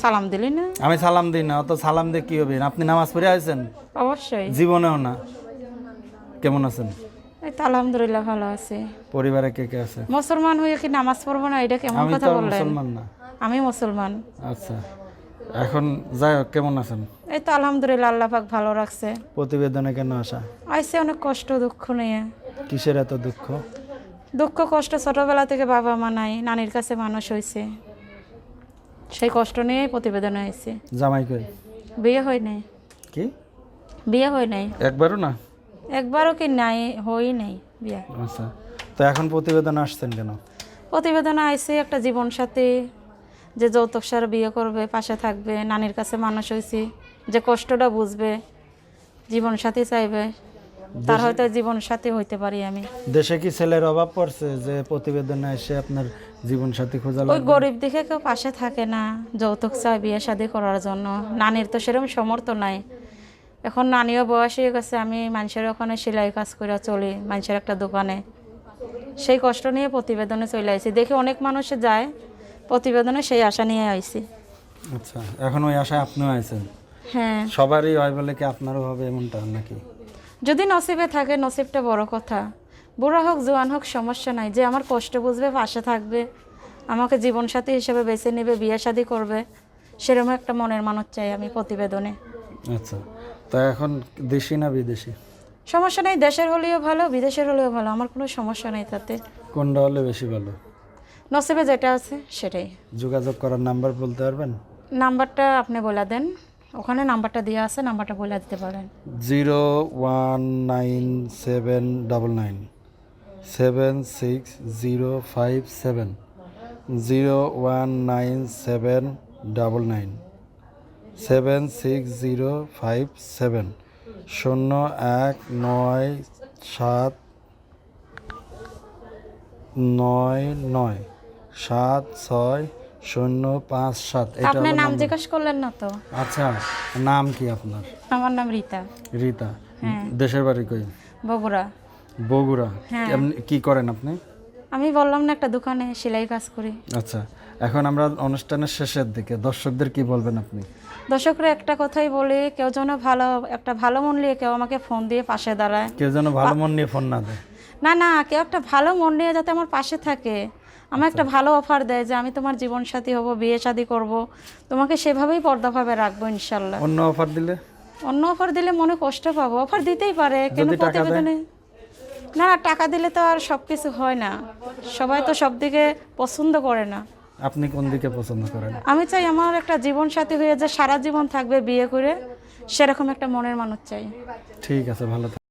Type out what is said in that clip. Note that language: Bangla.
সালাম দিলি না? আমি সালাম দিই না অত সালাম দিয়ে কি হবে? আপনি নামাজ পড়ে আছেন অবশ্যই। জীবনেও না। কেমন আছেন? এই তো আলহামদুলিল্লাহ ভালো আছে। পরিবারে কে কে আছে? মুসলমান হয়ে কি নামাজ পড়ব না? এটা কেমন আমি কথা তো বললেন? মুসলমান না। আমি মুসলমান। আচ্ছা। এখন যাই হোক কেমন আছেন? এই তো আলহামদুলিল্লাহ আল্লাহ পাক ভালো রাখছে। প্রতিবেদনে কেন আসা? আইসে অনেক কষ্ট দুঃখ নিয়ে। কিসের এত দুঃখ? দুঃখ কষ্ট ছোটবেলা থেকে বাবা মা নাই নানির কাছে মানুষ হয়েছে সেই কষ্ট নিয়েই প্রতিবেদন হয়েছে। জামাই কই? বিয়ে হয় নাই। কি? বিয়ে হয় নাই। একবারও না? একবারও কি নাই হই নাই বিয়ে। আচ্ছা তো এখন প্রতিবেদন আসছেন কেন? প্রতিবেদন আইসে একটা জীবন সাথী যে যৌতুক সার বিয়ে করবে পাশে থাকবে নানির কাছে মানুষ হয়েছি যে কষ্টটা বুঝবে জীবন সাথী চাইবে তার হয়তো জীবন সাথী হইতে পারি আমি। দেশে কি ছেলের অভাব পড়ছে যে প্রতিবেদনে এসে আপনার জীবন সাথী খোঁজা ওই? গরিব দেখে কেউ পাশে থাকে না। যৌতুক চায় বিয়ে শাদি করার জন্য। নানির তো সেরকম সমর্থ নাই। এখন নানিও বয়স হয়ে গেছে আমি মানুষের ওখানে সেলাই কাজ করে চলি মানুষের একটা দোকানে। সেই কষ্ট নিয়ে প্রতিবেদনে চলে আইছি। দেখি অনেক মানুষে যায় প্রতিবেদনে সেই আশা নিয়ে আইছি। আচ্ছা এখন ওই আশায় আপনিও আছেন হ্যাঁ। সবারই হয় বলে কি আপনারও হবে এমনটা নাকি? যদি নসিবে থাকে নসিবটা বড় কথা। বুড়া হোক জোয়ান হোক সমস্যা নাই। যে আমার কষ্ট বুঝবে পাশে থাকবে। আমাকে জীবনসাথী হিসেবে বেছে নেবে বিয়ে শাদী করবে সেরকম একটা মনের মানুষ চাই আমি প্রতিবেদনে। আচ্ছা তো এখন দেশি না বিদেশি? সমস্যা নেই দেশের হলেও ভালো বিদেশের হলেও ভালো আমার কোনো সমস্যা নেই তাতে। কোনটা হলে বেশি ভালো? নসিবে যেটা আছে সেটাই। যোগাযোগ করার নাম্বার বলতে পারবেন? নাম্বারটা আপনি বলে দেন ওখানে নাম্বারটা দেওয়া আছে নাম্বারটা বলে দিতে পারেন। Zero one nine seven double nine seven six zero five seven. Zero one nine seven double nine seven six zero five seven শূন্য এক নয় সাত নয় নয় সাত ছয় শূন্য পাঁচ সাত। এটা আপনার নাম। জিজ্ঞেস করলেন না তো? আচ্ছা নাম কি আপনার? আমার নাম রীতা। রীতা। দেশের বাড়ি কই? বগুড়া। বগুড়া। হ্যাঁ। কি করেন আপনি? আমি বললাম না একটা দোকানে সেলাই কাজ করি। আচ্ছা এখন আমরা অনুষ্ঠানের শেষের দিকে দর্শকদের কি বলবেন আপনি? দর্শকরা একটা কথাই বলি কেউ যেন ভালো একটা ভালো মন নিয়ে কেউ আমাকে ফোন দিয়ে পাশে দাঁড়ায়। কেউ যেন ভালো মন নিয়ে ফোন না দেয়। না না কেউ একটা ভালো মন নিয়ে যাতে আমার পাশে থাকে। আমার একটা ভালো অফার দেয় যে আমি তোমার জীবন সাথী হব বিয়ে শাদী করব। তোমাকে সেভাবেই পর্দাভাবে রাখব ইনশাল্লাহ। অন্য অফার দিলে? অন্য অফার দিলে মনে কষ্ট পাবো। অফার দিতেই পারে কেন? প্রতিবেদনে না না টাকা দিলে তো আর সব কিছু হয় না। সবাই তো সব দিকে পছন্দ করে না। আপনি কোন দিকে পছন্দ করেন? আমি চাই আমার একটা জীবন সাথী হয়ে যে সারা জীবন থাকবে বিয়ে করে সেরকম একটা মনের মানুষ চাই। ঠিক আছে ভালো থাক-